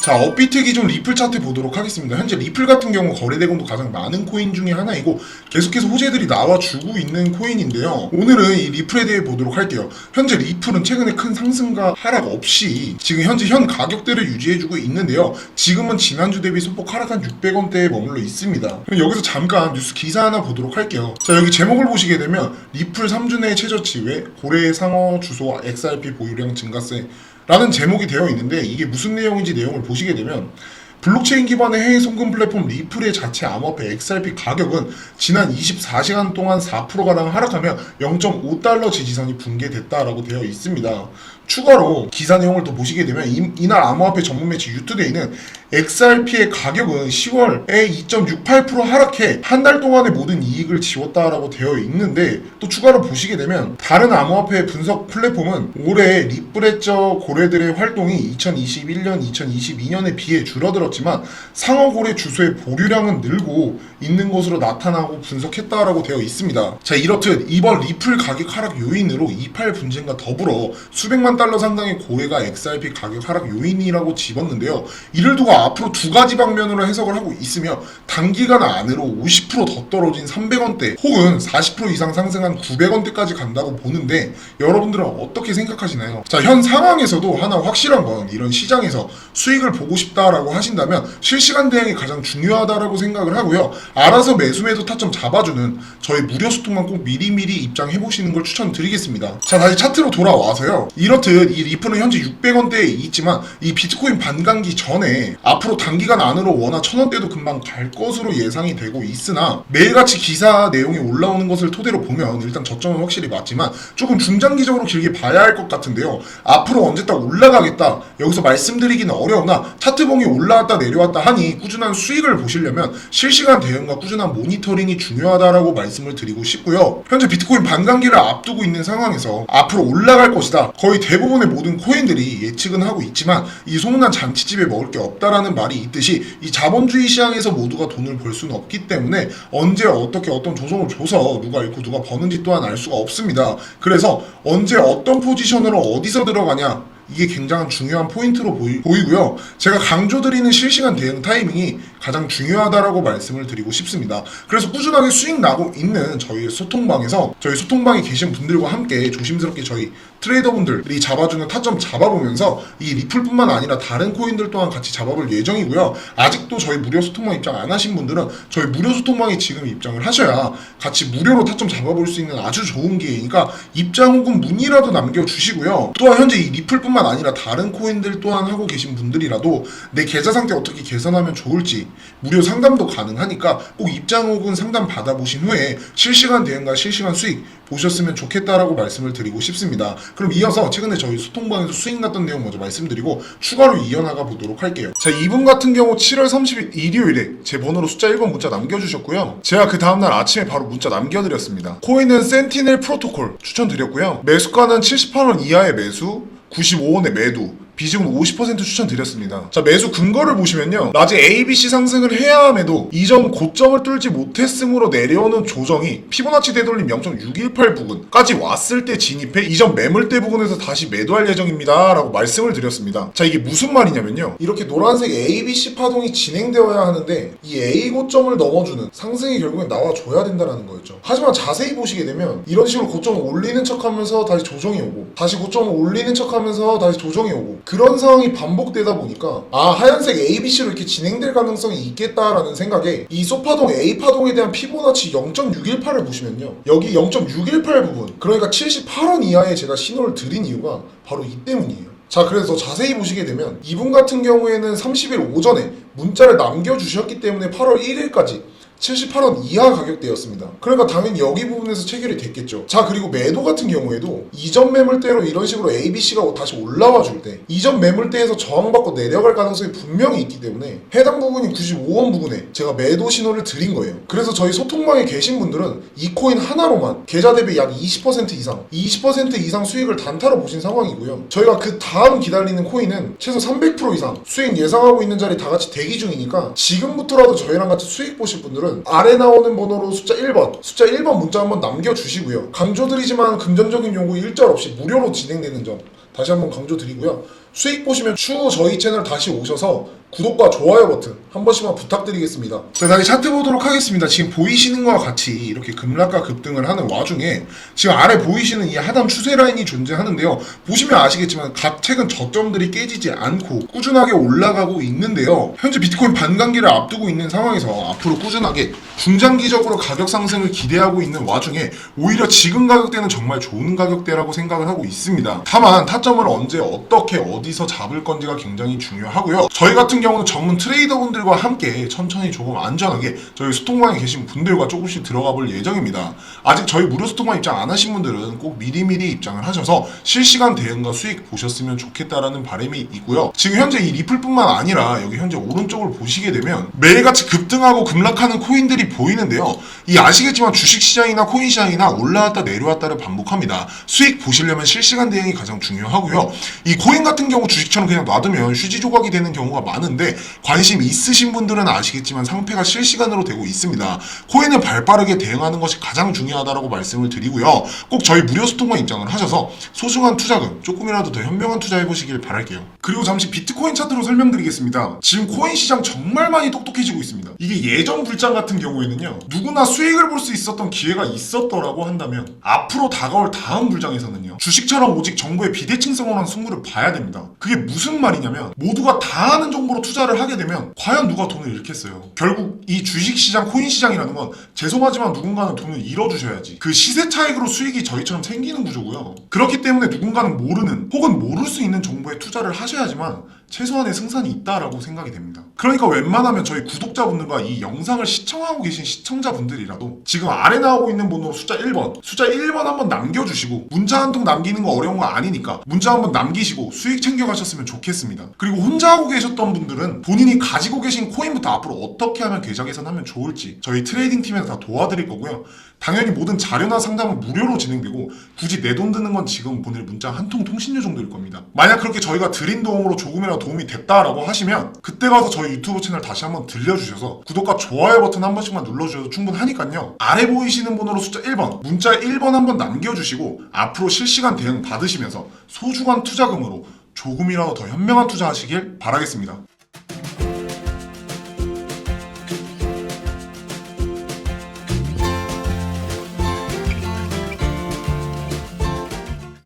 자, 업비트 기준 리플 차트 보도록 하겠습니다. 현재 리플 같은 경우 거래대금도 가장 많은 코인 중에 하나이고 계속해서 호재들이 나와주고 있는 코인인데요. 오늘은 이 리플에 대해 보도록 할게요. 현재 리플은 최근에 큰 상승과 하락 없이 지금 현재 현 가격대를 유지해주고 있는데요. 지금은 지난주 대비 소폭 하락한 600원대에 머물러 있습니다. 여기서 잠깐 뉴스 기사 하나 보도록 할게요. 자, 여기 제목을 보시게 되면 리플 3주 내 최저치 외 고래 상어 주소와 XRP 보유량 증가세 라는 제목이 되어 있는데 이게 무슨 내용인지 내용을 보시게 되면 블록체인 기반의 해외 송금 플랫폼 리플의 자체 암호화폐 XRP 가격은 지난 24시간 동안 4%가량 하락하며 0.5달러 지지선이 붕괴됐다라고 되어 있습니다. 추가로 기사 내용을 더 보시게 되면 이, 이날 암호화폐 전문 매체 유투데이는 XRP의 가격은 10월에 2.68% 하락해 한 달 동안의 모든 이익을 지웠다라고 되어 있는데 또 추가로 보시게 되면 다른 암호화폐 분석 플랫폼은 올해 리플레저 고래들의 활동이 2021년, 2022년에 비해 줄어들었지만 상어 고래 주소의 보류량은 늘고 있는 것으로 나타나고 분석했다라고 되어 있습니다. 자 이렇듯 이번 리플 가격 하락 요인으로 이팔 분쟁과 더불어 수백만 달러 상당의 고래가 XRP 가격 하락 요인이라고 집었는데요. 이를 두고 앞으로 두 가지 방면으로 해석을 하고 있으며 단기간 안으로 50%더 떨어진 300원대 혹은 40% 이상 상승한 900원대까지 간다고 보는데 여러분들은 어떻게 생각하시나요? 자, 현 상황에서도 하나 확실한 건 이런 시장에서 수익을 보고 싶다라고 하신다면 실시간 대응이 가장 중요하다라고 생각을 하고요. 알아서 매수 매도 타점 잡아주는 저희 무료 소통만 꼭 미리미리 입장해 보시는 걸 추천드리겠습니다. 자, 다시 차트로 돌아와서요. 이렇듯 이 리플은 현재 600원대에 있지만 이 비트코인 반감기 전에 앞으로 단기간 안으로 원화 1000원대도 금방 갈 것으로 예상이 되고 있으나 매일같이 기사 내용이 올라오는 것을 토대로 보면 일단 저점은 확실히 맞지만 조금 중장기적으로 길게 봐야 할 것 같은데요. 앞으로 언제 딱 올라가겠다 여기서 말씀드리기는 어려우나 차트봉이 올라왔다 내려왔다 하니 꾸준한 수익을 보시려면 실시간 대응과 꾸준한 모니터링이 중요하다라고 말씀을 드리고 싶고요. 현재 비트코인 반감기를 앞두고 있는 상황에서 앞으로 올라갈 것이다. 거의 대부분의 모든 코인들이 예측은 하고 있지만 이 소문난 잔치집에 먹을 게 없다라는 말이 있듯이 이 자본주의 시장에서 모두가 돈을 벌 수는 없기 때문에 언제 어떻게 어떤 조정을 줘서 누가 잃고 누가 버는지 또한 알 수가 없습니다. 그래서 언제 어떤 포지션으로 어디서 들어가냐 이게 굉장한 중요한 포인트로 보이, 보이 고요. 제가 강조드리는 실시간 대응 타이밍이 가장 중요하다라고 말씀을 드리고 싶습니다. 그래서 꾸준하게 수익 나고 있는 저희 소통방에서 저희 소통방에 계신 분들과 함께 조심스럽게 저희 트레이더분들이 잡아주는 타점 잡아보면서 이 리플뿐만 아니라 다른 코인들 또한 같이 잡아볼 예정이고요. 아직도 저희 무료 소통방 입장 안 하신 분들은 저희 무료 소통방에 지금 입장을 하셔야 같이 무료로 타점 잡아볼 수 있는 아주 좋은 기회니까 입장 혹은 문의라도 남겨주시고요. 또한 현재 이 리플뿐만 아니라 다른 코인들 또한 하고 계신 분들이라도 내 계좌 상태 어떻게 개선하면 좋을지 무료 상담도 가능하니까 꼭 입장 혹은 상담 받아보신 후에 실시간 대응과 실시간 수익 보셨으면 좋겠다라고 말씀을 드리고 싶습니다. 그럼 이어서 최근에 저희 소통방에서 수익 났던 내용 먼저 말씀드리고 추가로 이어나가 보도록 할게요. 자, 이분 같은 경우 7월 30일 일요일에 제 번호로 숫자 1번 문자 남겨주셨고요. 제가 그 다음날 아침에 바로 문자 남겨드렸습니다. 코인은 센티넬 프로토콜 추천드렸고요. 매수가는 78원 이하의 매수, 95원의 매도, 비중은 50% 추천드렸습니다. 자, 매수 근거를 보시면요. 낮에 ABC 상승을 해야 함에도 이전 고점을 뚫지 못했으므로 내려오는 조정이 피보나치 되돌림 0.618 부근까지 왔을 때 진입해 이전 매물대 부근에서 다시 매도할 예정입니다. 라고 말씀을 드렸습니다. 자, 이게 무슨 말이냐면요. 이렇게 노란색 ABC 파동이 진행되어야 하는데 이 A 고점을 넘어주는 상승이 결국엔 나와줘야 된다는 거였죠. 하지만 자세히 보시게 되면 이런 식으로 고점을 올리는 척 하면서 다시 조정이 오고 다시 고점을 올리는 척 하면서 다시 조정이 오고 그런 상황이 반복되다 보니까 아 하얀색 ABC로 이렇게 진행될 가능성이 있겠다라는 생각에 이 소파동 A 파동에 대한 피보나치 0.618을 보시면요 여기 0.618 부분 그러니까 78원 이하에 제가 신호를 드린 이유가 바로 이 때문이에요. 자, 그래서 자세히 보시게 되면 이분 같은 경우에는 30일 오전에 문자를 남겨주셨기 때문에 8월 1일까지 78원 이하 가격대였습니다. 그러니까 당연히 여기 부분에서 체결이 됐겠죠. 자, 그리고 매도 같은 경우에도 이전 매물대로 이런 식으로 ABC가 다시 올라와 줄 때 이전 매물대에서 저항받고 내려갈 가능성이 분명히 있기 때문에 해당 부분이 95원 부분에 제가 매도 신호를 드린 거예요. 그래서 저희 소통방에 계신 분들은 이 코인 하나로만 계좌 대비 약 20% 이상, 20% 이상 수익을 단타로 보신 상황이고요. 저희가 그 다음 기다리는 코인은 최소 300% 이상 수익 예상하고 있는 자리 다 같이 대기 중이니까 지금부터라도 저희랑 같이 수익 보실 분들은 아래 나오는 번호로 숫자 1번, 숫자 1번 문자 한번 남겨주시고요. 강조드리지만 금전적인 요구 일절 없이 무료로 진행되는 점 다시 한번 강조드리고요. 수익 보시면 추후 저희 채널 다시 오셔서 구독과 좋아요 버튼 한 번씩만 부탁드리겠습니다. 자, 다시 차트 보도록 하겠습니다. 지금 보이시는 것과 같이 이렇게 급락과 급등을 하는 와중에 지금 아래 보이시는 이 하단 추세 라인이 존재하는데요. 보시면 아시겠지만 각 최근 저점들이 깨지지 않고 꾸준하게 올라가고 있는데요. 현재 비트코인 반감기를 앞두고 있는 상황에서 앞으로 꾸준하게 중장기적으로 가격 상승을 기대하고 있는 와중에 오히려 지금 가격대는 정말 좋은 가격대라고 생각을 하고 있습니다. 다만 타점을 언제 어떻게 어디서 잡을 건지가 굉장히 중요하고요. 저희 같은 경우는 전문 트레이더분들과 함께 천천히 조금 안전하게 저희 소통방에 계신 분들과 조금씩 들어가 볼 예정입니다. 아직 저희 무료 소통방 입장 안 하신 분들은 꼭 미리미리 입장을 하셔서 실시간 대응과 수익 보셨으면 좋겠다라는 바람이 있고요. 지금 현재 이 리플뿐만 아니라 여기 현재 오른쪽을 보시게 되면 매일같이 급등하고 급락하는 코인들이 보이는데요. 이 아시겠지만 주식시장이나 코인시장이나 올라왔다 내려왔다를 반복합니다. 수익 보시려면 실시간 대응이 가장 중요하고요. 이 코인 같은 경우 주식처럼 그냥 놔두면 휴지 조각이 되는 경우가 많은데 관심 있으신 분들은 아시겠지만 상패가 실시간으로 되고 있습니다. 코인을 발빠르게 대응하는 것이 가장 중요하다고 말씀을 드리고요. 꼭 저희 무료 소통방 입장을 하셔서 소중한 투자금 조금이라도 더 현명한 투자해 보시길 바랄게요. 그리고 잠시 비트코인 차트로 설명드리겠습니다. 지금 코인 시장 정말 많이 똑똑해지고 있습니다. 이게 예전 불장 같은 경우에는요. 누구나 수익을 볼 수 있었던 기회가 있었더라고 한다면 앞으로 다가올 다음 불장에서는요. 주식처럼 오직 정보의 비대칭성으로만 승부를 봐야 됩니다. 그게 무슨 말이냐면 모두가 다 아는 정보로 투자를 하게 되면 과연 누가 돈을 잃겠어요. 결국 이 주식시장, 코인시장이라는 건 죄송하지만 누군가는 돈을 잃어주셔야지. 그 시세 차익으로 수익이 저희처럼 생기는 구조고요. 그렇기 때문에 누군가는 모르는 혹은 모를 수 있는 정보에 투자를 하셔야지만 최소한의 승산이 있다라고 생각이 됩니다. 그러니까 웬만하면 저희 구독자분들과 이 영상을 시청하고 계신 시청자분들이라도 지금 아래 나오고 있는 번호로 숫자 1번, 숫자 1번 한번 남겨주시고 문자 한 통 남기는 거 어려운 거 아니니까 문자 한번 남기시고 수익 챙겨가셨으면 좋겠습니다. 그리고 혼자 하고 계셨던 분들은 본인이 가지고 계신 코인부터 앞으로 어떻게 하면 계좌 개선하면 좋을지 저희 트레이딩 팀에서 다 도와드릴 거고요. 당연히 모든 자료나 상담은 무료로 진행되고 굳이 내 돈 드는 건 지금 보낼 문자 한 통 통신료 정도일 겁니다. 만약 그렇게 저희가 드린 도움으로 조금이라도 도움이 됐다라고 하시면 그때 가서 저희 유튜브 채널 다시 한번 들려주셔서 구독과 좋아요 버튼 한 번씩만 눌러주셔도 충분하니까요. 아래 보이시는 번호로 숫자 1번 문자 1번 한 번 남겨주시고 앞으로 실시간 대응 받으시면서 소중한 투자금으로 조금이라도 더 현명한 투자하시길 바라겠습니다.